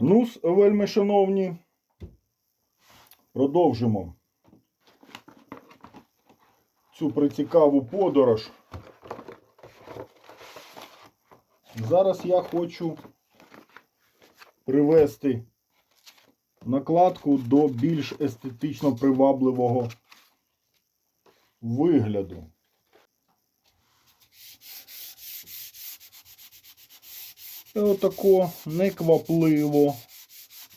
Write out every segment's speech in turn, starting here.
Ну, вельми шановні, продовжимо цю прицікаву подорож. Зараз я хочу привести накладку до більш естетично привабливого вигляду. І отако неквапливо,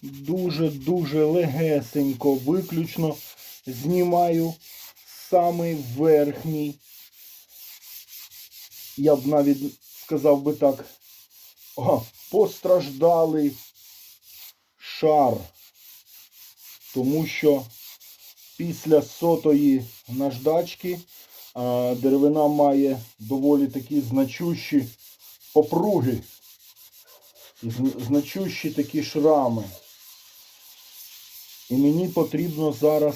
дуже-дуже легесенько, виключно знімаю самий верхній, я б навіть сказав би так, постраждалий шар. Тому що після сотої наждачки деревина має доволі такі значущі попруги значущі такі шрами. І мені потрібно зараз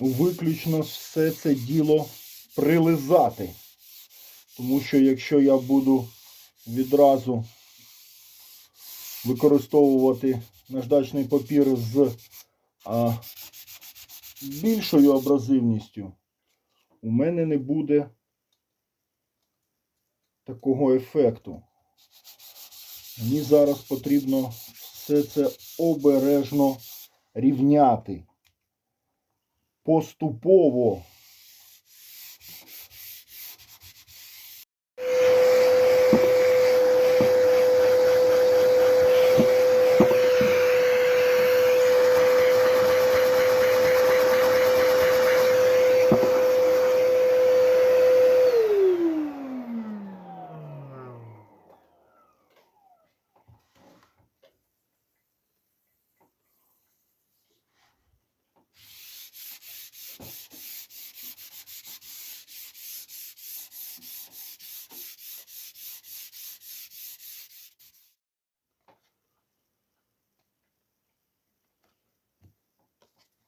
виключно все це діло прилизати. Тому що якщо я буду відразу використовувати наждачний папір з а, більшою абразивністю, у мене не буде такого ефекту. Мені зараз потрібно все це обережно рівняти. Поступово.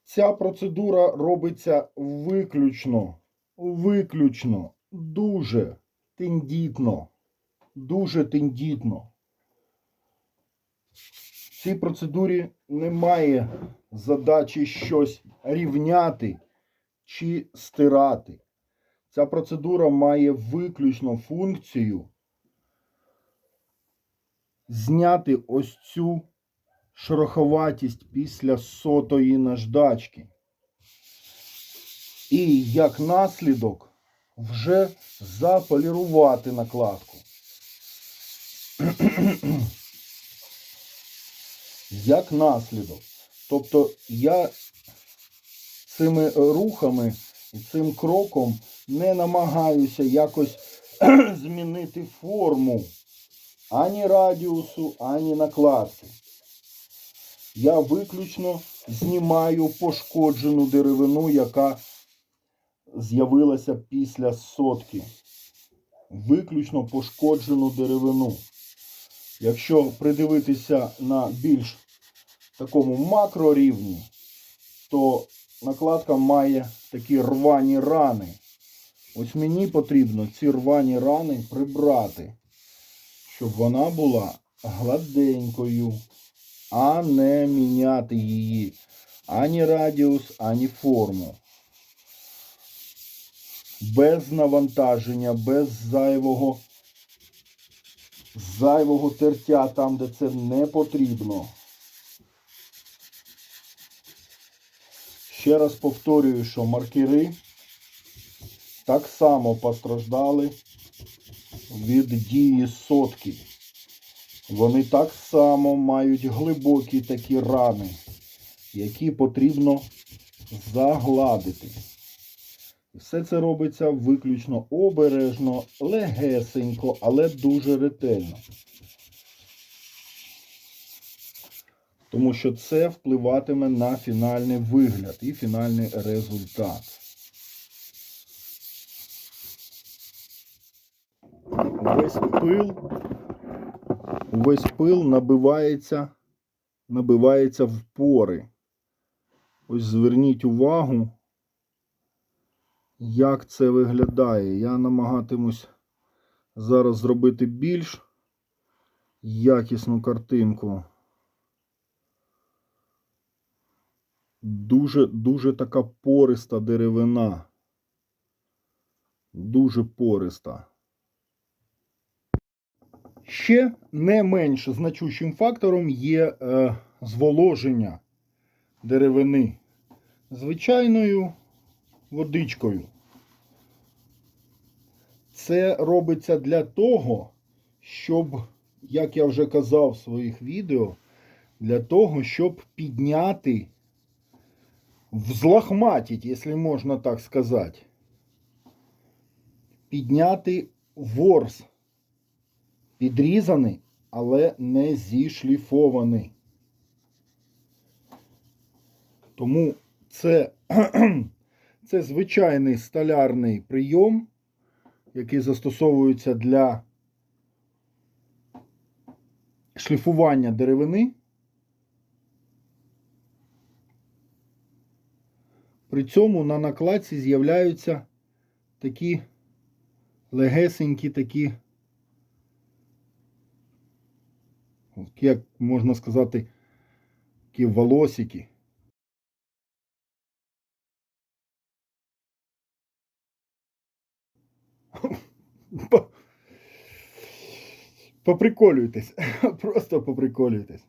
Ця процедура робиться виключно, виключно, дуже тендітно, дуже тендітно. В цій процедурі немає задачі щось рівняти чи стирати. Ця процедура має виключно функцію зняти ось цю шероховатість після сотої наждачки. І як наслідок вже заполірувати накладку. як наслідок. Тобто я цими рухами і цим кроком не намагаюся якось змінити форму ані радіусу, ані накладки. Я виключно знімаю пошкоджену деревину, яка з'явилася після сотки. Виключно пошкоджену деревину. Якщо придивитися на більш такому макрорівні, то накладка має такі рвані рани. Ось мені потрібно ці рвані рани прибрати, щоб вона була гладенькою, а не міняти її ані радіус, ані форму. Без навантаження, без зайвого, зайвого тертя там, де це не потрібно. Ще раз повторюю, що маркери так само постраждали від дії сотки. Вони так само мають глибокі такі рани, які потрібно загладити. Все це робиться виключно обережно, легесенько, але дуже ретельно. Тому що це впливатиме на фінальний вигляд і фінальний результат. Весь пил, весь пил набивається, набивається в пори. Ось зверніть увагу, як це виглядає. Я намагатимусь зараз зробити більш якісну картинку. Дуже, дуже така пориста деревина. Дуже пориста. Ще не менш значущим фактором є е, зволоження деревини звичайною водичкою. Це робиться для того, щоб, як я вже казав в своїх відео, для того, щоб підняти, взлохматить, якщо можна так сказати, підняти ворс, підрізаний, але не зішліфований. Тому це, це звичайний столярний прийом, який застосовується для шліфування деревини. При цьому на накладці з'являються такі легесенькі такі, як можна сказати, такі волосики. Поприколюйтесь. Просто поприколюйтесь.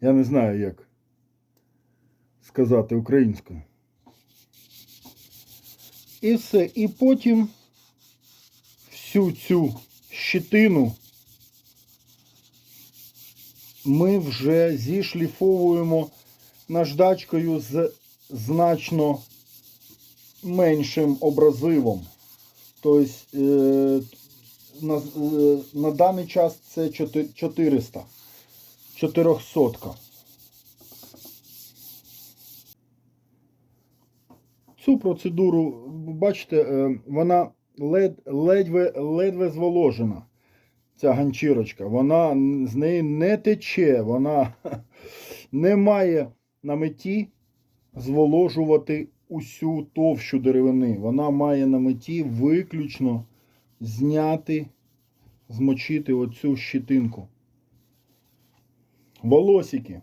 Я не знаю, як сказати українською. І все. І потім всю цю щитину ми вже зішліфовуємо наждачкою з значно меншим образивом. Тобто е, на, е, на даний час це 400. 400. Цю процедуру, бачите, е, вона лед, ледве, ледве зволожена. Ця ганчірочка. Вона з неї не тече, вона не має на меті зволожувати усю товщу деревини. Вона має на меті виключно зняти, змочити оцю щитинку. Волосики.